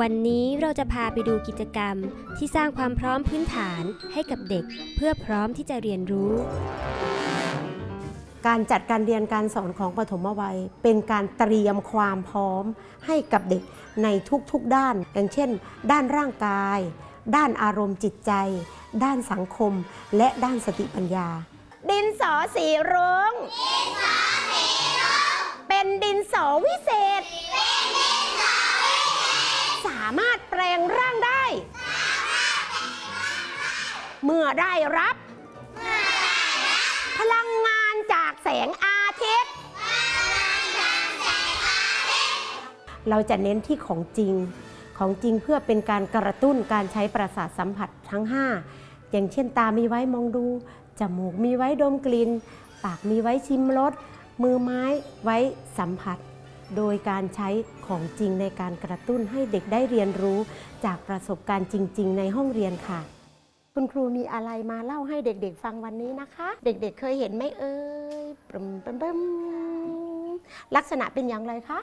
วันนี้เราจะพาไปดูกิจกรรมที่สร้างความพร้อมพื้นฐานให้กับเด็ก เพื่อพร้อมที่จะเรียนรู้ การจัดการเรียนการสอนของปฐมวัย เป็นการเตรียมความพร้อมให้กับเด็กในทุกๆด้าน อย่างเช่น ด้านร่างกาย ด้านอารมณ์จิตใจ ด้านสังคม และด้านสติปัญญา ดินสอสีรุง้งเป็นดินสอวิเศษสามารถแปลงร่างได้ เมื่อได้รับ พลังงานจากแสงอาทิตย์ เราจะเน้นที่ของจริง ของจริงเพื่อเป็นการกระตุ้นการใช้ประสาทสัมผัสทั้ง 5 อย่างเช่นตามีไว้มองดู จมูกมีไว้ดมกลิ่น ปากมีไว้ชิมรส มือไม้ไว้สัมผัส โดยการใช้ของจริงในการกระตุ้นให้เด็กได้เรียนรู้จากประสบการณ์จริง ๆ ในห้องเรียนค่ะ คุณครูมีอะไรมาเล่าให้เด็กๆ ฟังวันนี้นะคะ เด็กๆเคยเห็นไหมเอ่ยปรึมปรึมปรึมลักษณะเป็นอย่างไรคะ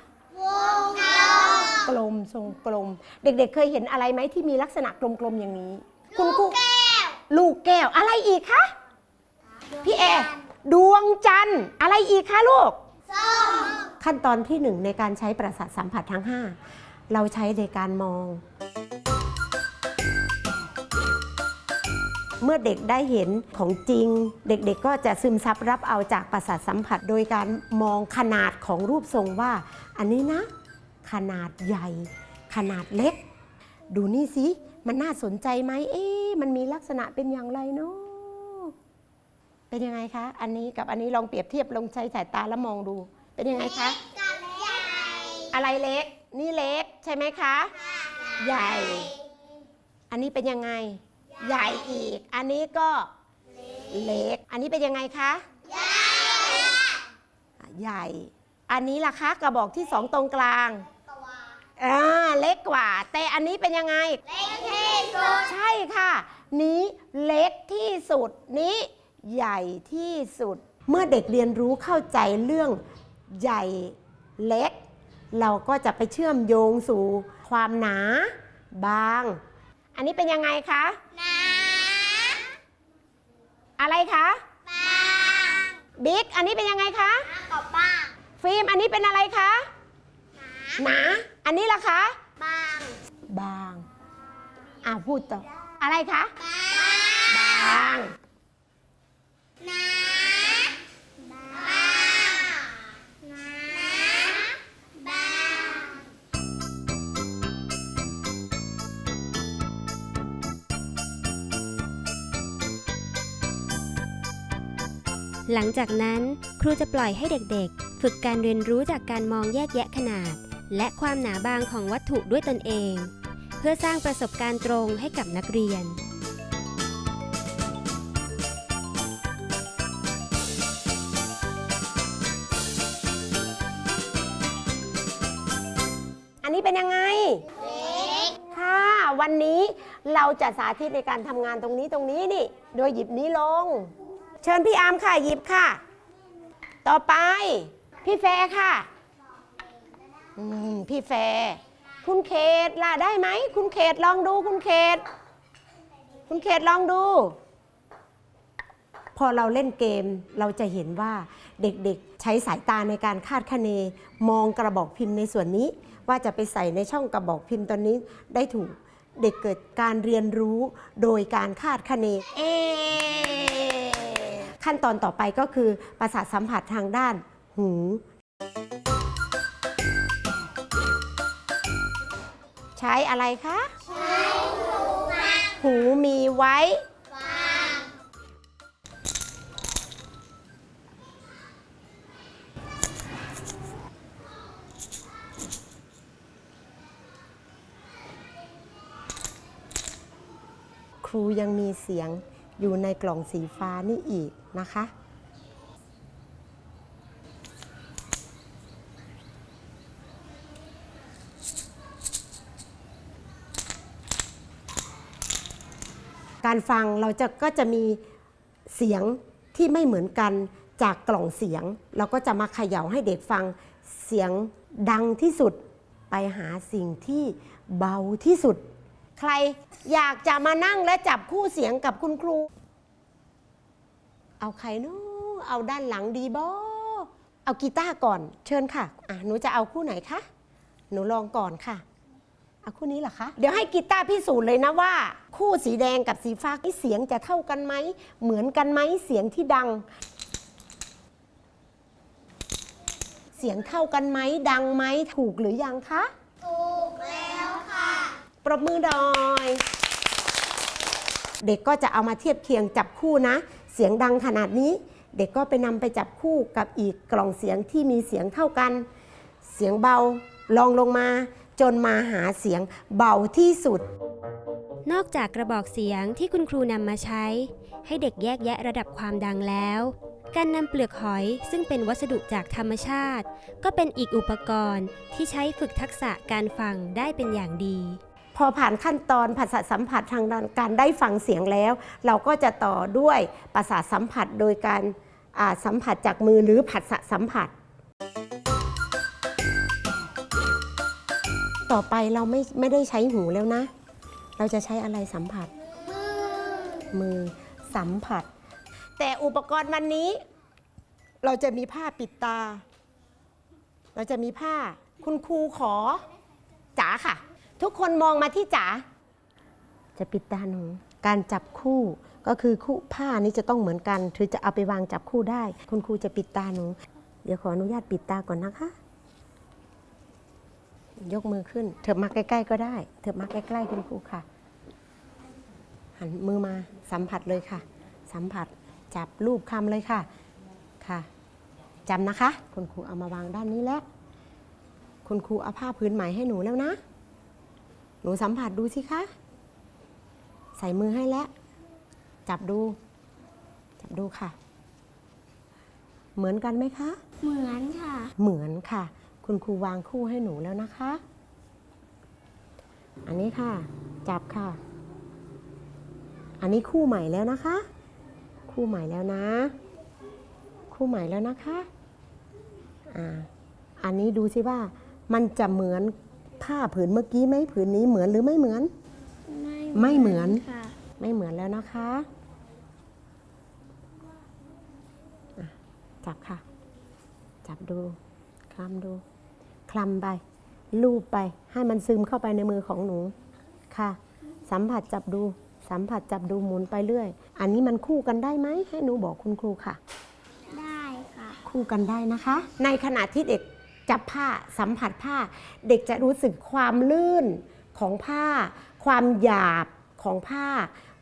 กลมทรงกลม เด็กๆเคยเห็นอะไรไหมที่มีลักษณะกลมๆอย่างนี้ คุณครูลูกแก้วอะไรอีกคะพี่แอร์ดวงจันทร์อะไรอีกคะลูก ขั้นตอนที่หนึ่งในการใช้ประสาทสัมผัสทั้ง 5 เราใช้ในการมอง เมื่อเด็กได้เห็นของจริง เด็กๆก็จะซึมซับรับเอาจากประสาทสัมผัส โดยการมองขนาดของรูปทรงว่า อันนี้นะ ขนาดใหญ่ ขนาดเล็ก ดูนี่สิ มันน่าสนใจไหมเอ๊ะมันมีลักษณะเป็นอย่างไรเนาะเป็นยังไงคะ อันนี้กับอันนี้ลองเปรียบเทียบลองใช้สายตาแล้วมองดู เป็นยังไงคะ อะไรเล็ก นี่เล็กใช่ไหมคะ ใหญ่ อันนี้เป็นยังไง ใหญ่อีก อันนี้ก็เล็ก อันนี้เป็นยังไงคะ ใหญ่ อันนี้ล่ะคะกระบอกที่สองตรงกลางอ่าเล็กกว่า แต่อันนี้เป็นยังไงใช่ค่ะ นี้เล็กที่สุด นี้ใหญ่ที่สุด เมื่อเด็กเรียนรู้เข้าใจเรื่อง ใหญ่เล็ก เราก็จะไปเชื่อมโยงสู่ความหนาบาง อันนี้เป็นยังไงคะอะไรคะบิ๊กอันนี้เป็นยังไงคะฟิล์มอันนี้เป็นอะไรคะ หนา อันนี้ล่ะคะ บางอ่าพูดต่อ อะไรคะ บาง หลังจากนั้นครูจะปล่อยให้เด็กๆ ฝึกการเรียนรู้จากการมองแยกแยะขนาด และความหนาบางของวัตถุด้วยตนเอง เพื่อสร้างประสบการณ์ตรงให้กับนักเรียน อันนี้เป็นยังไง ค่ะวันนี้เราจะสาธิตในการทำงานตรงนี้ตรงนี้นี่ โดยหยิบนี้ลง เชิญพี่อาร์มค่ะ หยิบค่ะ ต่อไป พี่แฟร์ค่ะ อืม พี่แฟร์คุณเขตล่ะได้ไหม คุณเขตลองดูคุณเขต คุณเขตลองดู พอเราเล่นเกมเราจะเห็นว่าเด็กๆ ใช้สายตาในการคาดคะเน มองกระบอกพิมพ์ในส่วนนี้ ว่าจะไปใส่ในช่องกระบอกพิมพ์ตอนนี้ได้ถูกเด็กเกิดการเรียนรู้โดยการคาดคะเน เอ ขั้นตอนต่อไปก็คือประสาทสัมผัสทางด้านหูใช้อะไรคะ ใช้หูมีไว้ครูยังมีเสียง อยู่ในกล่องสีฟ้านี่อีกนะคะ การฟังเราจะก็จะมีเสียงที่ไม่เหมือนกันจากกล่องเสียง เราก็จะมาเขย่าให้เด็กฟังเสียงดังที่สุดไปหาสิ่งที่เบาที่สุด ใครอยากจะมานั่งและจับคู่เสียงกับคุณครู เอาใครเนาะเอาด้านหลังดีบอเอากีตาร์ก่อน เชิญค่ะอะ หนูจะเอาคู่ไหนคะหนูลองก่อนค่ะเอาคู่นี้เหรอคะ เดี๋ยวให้กีตาร์พิสูจน์เลยนะว่า คู่สีแดงกับสีฟ้าที่เสียงจะเท่ากันไหม เหมือนกันไหมเสียงที่ดัง เสียงเท่ากันไหมดังไหมถูกหรือยังคะถูกแล้วค่ะ ปรบมือหน่อย เด็กก็จะเอามาเทียบเคียงจับคู่นะ เสียงดังขนาดนี้ เด็กก็ไปนำไปจับคู่กับอีกกล่องเสียงที่มีเสียงเท่ากัน เสียงเบาลองลงมา จนมาหาเสียงเบาที่สุด นอกจากกระบอกเสียงที่คุณครูนำมาใช้ ให้เด็กแยกแยะระดับความดังแล้ว การนำเปลือกหอยซึ่งเป็นวัสดุจากธรรมชาติ ก็เป็นอีกอุปกรณ์ที่ใช้ฝึกทักษะการฟังได้เป็นอย่างดี พอผ่านขั้นตอนผัสสะสัมผัสทางด้านการได้ฟังเสียงแล้ว เราก็จะต่อด้วยประสาทสัมผัสโดยการสัมผัสจากมือหรือผัสสะสัมผัส ต่อไปเราไม่ไม่ได้ใช้หูแล้วนะ เราจะใช้อะไรสัมผัส มือสัมผัส แต่อุปกรณ์วันนี้ เราจะมีผ้าปิดตา เราจะมีผ้าคุณครูขอจ๋าค่ะ ทุกคนมองมาที่จ๋าจะปิดตาหนู การจับคู่ก็คือคู่ผ้านี้จะต้องเหมือนกันถือจะเอาไปวางจับคู่ได้ คุณครูจะปิดตาหนู เดี๋ยวขออนุญาตปิดตาก่อนนะคะ ยกมือขึ้น เถิบมาใกล้ๆก็ได้ เถิบมาใกล้ๆคุณครูค่ะ หันมือมาสัมผัสเลยค่ะ สัมผัสจับรูปคำเลยค่ะค่ะจำนะคะ คุณครูเอามาวางด้านนี้แล้ว คุณครูเอาผ้าพื้นใหม่ให้หนูแล้วนะ นูสัมผัสดูสิคะ ใส่มือให้แล้ว จับดู จับดูค่ะ เหมือนกันไหมคะ เหมือนค่ะ เหมือนค่ะ คุณครูวางคู่ให้หนูแล้วนะคะ อันนี้ค่ะ จับค่ะ อันนี้คู่ใหม่แล้วนะคะ คู่ใหม่แล้วนะ คู่ใหม่แล้วนะคะ อ่า อันนี้ดูสิว่ามันจะเหมือน ผ้าผืนเมื่อกี้ไหมผืนนี้เหมือนหรือไม่เหมือน ไม่เหมือน ค่ะ ไม่เหมือนแล้วนะคะอะจับค่ะ จับดู คลำดู คลำไป ลูบไป ให้มันซึมเข้าไปในมือของหนู ค่ะ สัมผัสจับดู สัมผัสจับดูหมุนไปเรื่อย อันนี้มันคู่กันได้ไหม ให้หนูบอกคุณครูค่ะ ได้ค่ะ คู่กันได้นะคะ ในขณะที่เด็ก จับผ้าสัมผัสผ้า เด็กจะรู้สึกความลื่นของผ้า ความหยาบของผ้า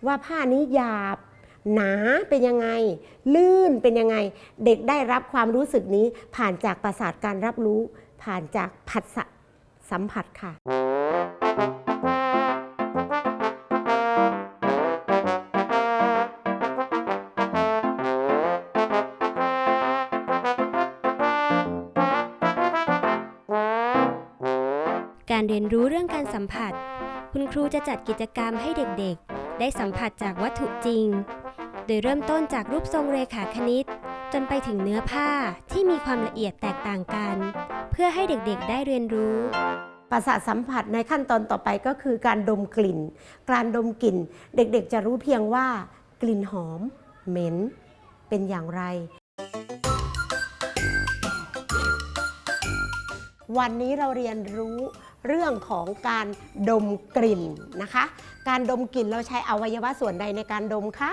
ว่าผ้านี้หยาบ หนาเป็นยังไง ลื่นเป็นยังไง เด็กได้รับความรู้สึกนี้ผ่านจากประสาทการรับรู้ ผ่านจากผัสสะสัมผัสค่ะ การเรียนรู้เรื่องการสัมผัส คุณครูจะจัดกิจกรรมให้เด็กๆ ได้สัมผัสจากวัตถุจริง โดยเริ่มต้นจากรูปทรงเรขาคณิต จนไปถึงเนื้อผ้าที่มีความละเอียดแตกต่างกัน เพื่อให้เด็กๆ ได้เรียนรู้ประสาทสัมผัสในขั้นตอนต่อไปก็คือการดมกลิ่น การดมกลิ่น เด็กๆ จะรู้เพียงว่ากลิ่นหอม เหม็น เป็นอย่างไร วันนี้เราเรียนรู้ เรื่องของการดมกลิ่นนะคะ การดมกลิ่นเราใช้อวัยวะส่วนใดในการดมคะ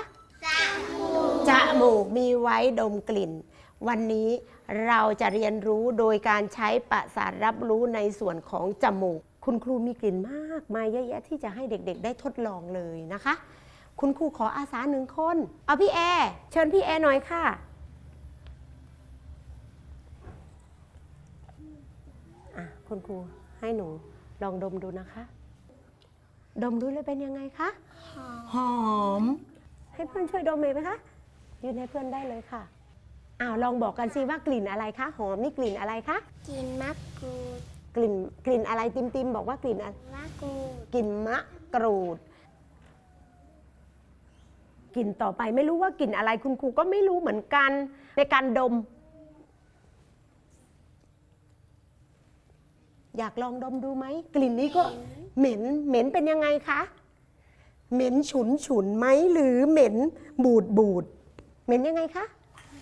จมูกมีไว้ดมกลิ่น วันนี้เราจะเรียนรู้โดยการใช้ประสาทรับรู้ในส่วนของจมูก คุณครูมีกลิ่นมากมายเยอะแยะที่จะให้เด็กๆ ได้ทดลองเลยนะคะ คุณครูขออาสาหนึ่งคน เอาพี่แอร์เชิญพี่แอร์หน่อยค่ะอะคุณครู ให้หนูลองดมดูนะคะ ดมดูเลยเป็นยังไงคะ หอม ให้เพื่อนช่วยดมเลยไหมคะ ยืนให้เพื่อนได้เลยค่ะ อ้าวลองบอกกันสิว่ากลิ่นอะไรคะ หอมนี่กลิ่นอะไรคะ กินมะกรูดกลิ่นกลิ่นอะไรติมติมบอกว่ากลิ่นอะไรมะกรูดกลิ่นมะกรูด กลิ่นต่อไปไม่รู้ว่ากลิ่นอะไรคุณครูก็ไม่รู้เหมือนกัน ในการดม อยากลองดมดูไหมกลิ่นนี้ก็เหม็นเหม็นเป็นยังไงคะเหม็นฉุนฉุนไหมหรือเหม็นบูดบูดเหม็นยังไงคะ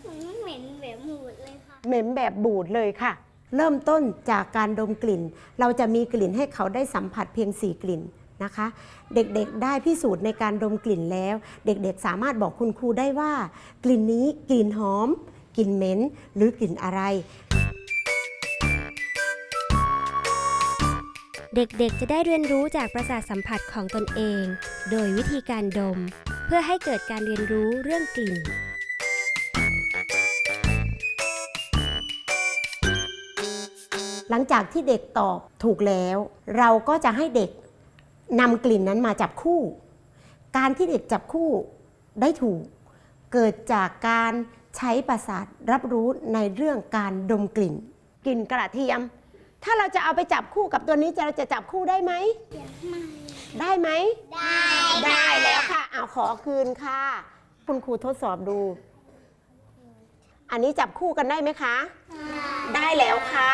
มันเหม็นแบบหมูดเลยค่ะเหม็นแบบบูดเลยค่ะ เริ่มต้นจากการดมกลิ่น เราจะมีกลิ่นให้เขาได้สัมผัสเพียง 4 กลิ่นนะคะ เด็กๆได้พิสูจน์ในการดมกลิ่นแล้ว เด็กๆสามารถบอกคุณครูได้ว่า กลิ่นนี้กลิ่นหอม กลิ่นเหม็น หรือกลิ่นอะไร เด็กๆ จะได้เรียนรู้จากประสาทสัมผัสของตนเอง โดยวิธีการดม เพื่อให้เกิดการเรียนรู้เรื่องกลิ่น หลังจากที่เด็กตอบถูกแล้ว เราก็จะให้เด็กนำกลิ่นนั้นมาจับคู่ การที่เด็กจับคู่ได้ถูก เกิดจากการใช้ประสาทรับรู้ในเรื่องการดมกลิ่น กลิ่นกระเทียม ถ้าเราจะเอาไปจับคู่กับตัวนี้จะเราจะจับคู่ได้ไหม ได้ไหม ได้ ได้แล้วค่ะ เอาขอคืนค่ะ คุณครูทดสอบดู อันนี้จับคู่กันได้ไหมคะ ได้แล้วค่ะ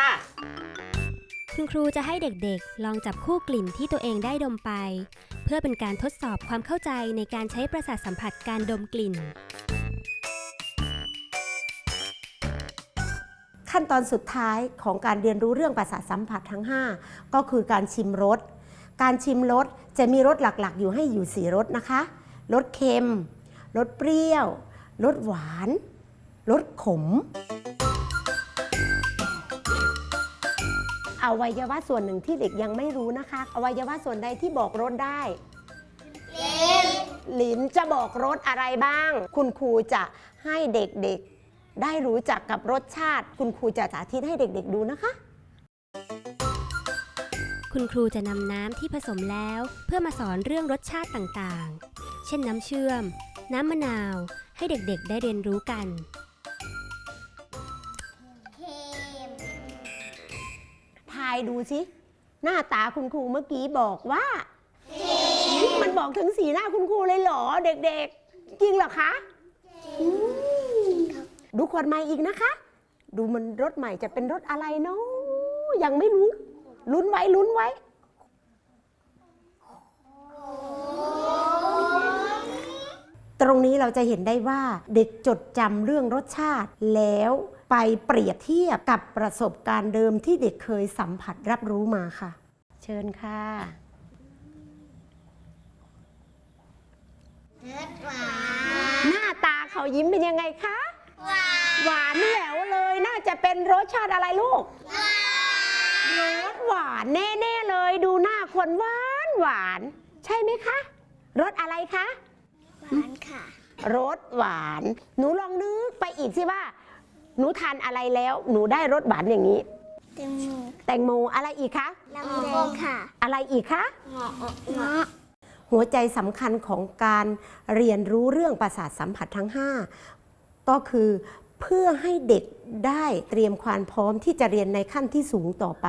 คุณครูจะให้เด็กๆ ลองจับคู่กลิ่นที่ตัวเองได้ดมไป เพื่อเป็นการทดสอบความเข้าใจในการใช้ประสาทสัมผัสการดมกลิ่น ขั้นตอนสุดท้ายของการเรียนรู้เรื่องประสาทสัมผัสทั้ง 5 ก็คือการชิมรส การชิมรสจะมีรสหลักๆ อยู่ให้อยู่4รสนะคะ รสเค็ม รสเปรี้ยว รสหวาน รสขม อวัยวะส่วนหนึ่งที่เด็กยังไม่รู้นะคะ อวัยวะส่วนใดที่บอกรสได้ลิ้นจะบอกรสอะไรบ้าง คุณครูจะให้เด็กๆ ได้รู้จักกับรสชาติ คุณครูจะสาธิตให้เด็กๆดูนะคะ คุณครูจะนำน้ำที่ผสมแล้วเพื่อมาสอนเรื่องรสชาติต่างๆ เช่นน้ำเชื่อม น้ำมะนาวให้เด็กๆ ได้เรียนรู้กันเค็มทายดูสิ หน้าตาคุณครูเมื่อกี้บอกว่ามันบอกถึงสีหน้าคุณครูเลยเหรอเด็กๆ จริงเหรอคะอืม ดูขวดใหม่อีกนะคะ ดูมันรถใหม่จะเป็นรถอะไรเนาะยังไม่รู้ ลุ้นไว้ลุ้นไว้ ตรงนี้เราจะเห็นได้ว่าเด็กจดจำเรื่องรสชาติแล้วไปเปรียบเทียบกับประสบการณ์เดิมที่เด็กเคยสัมผัสรับรู้มาค่ะ เชิญค่ะรสหวานหน้าตาเขายิ้มเป็นยังไงคะ หวานหวานแหววเลยน่าจะเป็นรสชาติอะไรลูกรสหวานแน่ๆเลย ดูหน้าคนหวานหวาน ใช่ไหมคะรสอะไรคะหวานค่ะรสหวาน หนูลองนึกไปอีกสิว่า หนูทานอะไรแล้ว หนูได้รสหวานอย่างนี้เต็มมือแตงโมอะไรอีกคะลำไยค่ะอะไรอีกคะเงาะเงาะหัวใจสำคัญของการเรียนรู้เรื่องประสาทสัมผัสทั้ง 5 ก็คือเพื่อให้เด็กได้เตรียมความพร้อมที่จะเรียนในขั้นที่สูงต่อไป